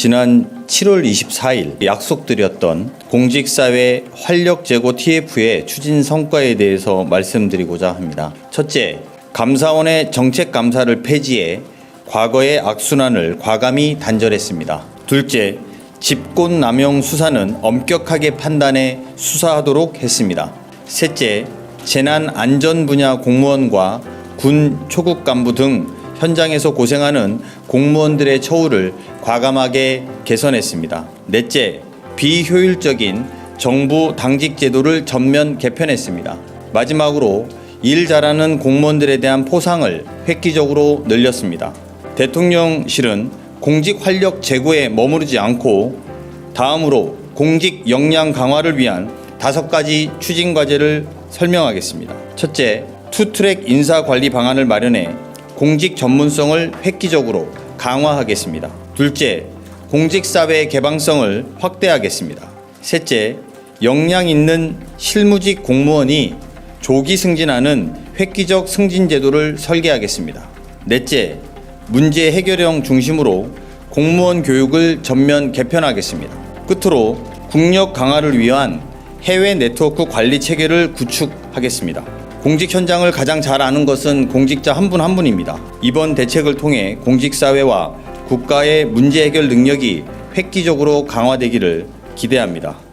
지난 7월 24일 약속드렸던 공직사회 활력 제고 TF의 추진 성과에 대해서 말씀드리고자 합니다. 첫째, 감사원의 정책 감사를 폐지해 과거의 악순환을 과감히 단절했습니다. 둘째, 집권 남용 수사는 엄격하게 판단해 수사하도록 했습니다. 셋째, 재난 안전 분야 공무원과 군 초급 간부 등 현장에서 고생하는 공무원들의 처우를 과감하게 개선했습니다. 넷째, 비효율적인 정부 당직 제도를 전면 개편했습니다. 마지막으로 일 잘하는 공무원들에 대한 포상을 획기적으로 늘렸습니다. 대통령실은 공직 활력 제고에 머무르지 않고 다음으로 공직 역량 강화를 위한 다섯 가지 추진 과제를 설명하겠습니다. 첫째, 투트랙 인사 관리 방안을 마련해 공직 전문성을 획기적으로 강화하겠습니다. 둘째, 공직 사회 개방성을 확대하겠습니다. 셋째, 역량 있는 실무직 공무원이 조기 승진하는 획기적 승진 제도를 설계하겠습니다. 넷째, 문제 해결형 중심으로 공무원 교육을 전면 개편하겠습니다. 끝으로 국력 강화를 위한 해외 네트워크 관리 체계를 구축하겠습니다. 공직 현장을 가장 잘 아는 것은 공직자 한분한 분입니다. 이번 대책을 통해 공직사회와 국가의 문제 해결 능력이 획기적으로 강화되기를 기대합니다.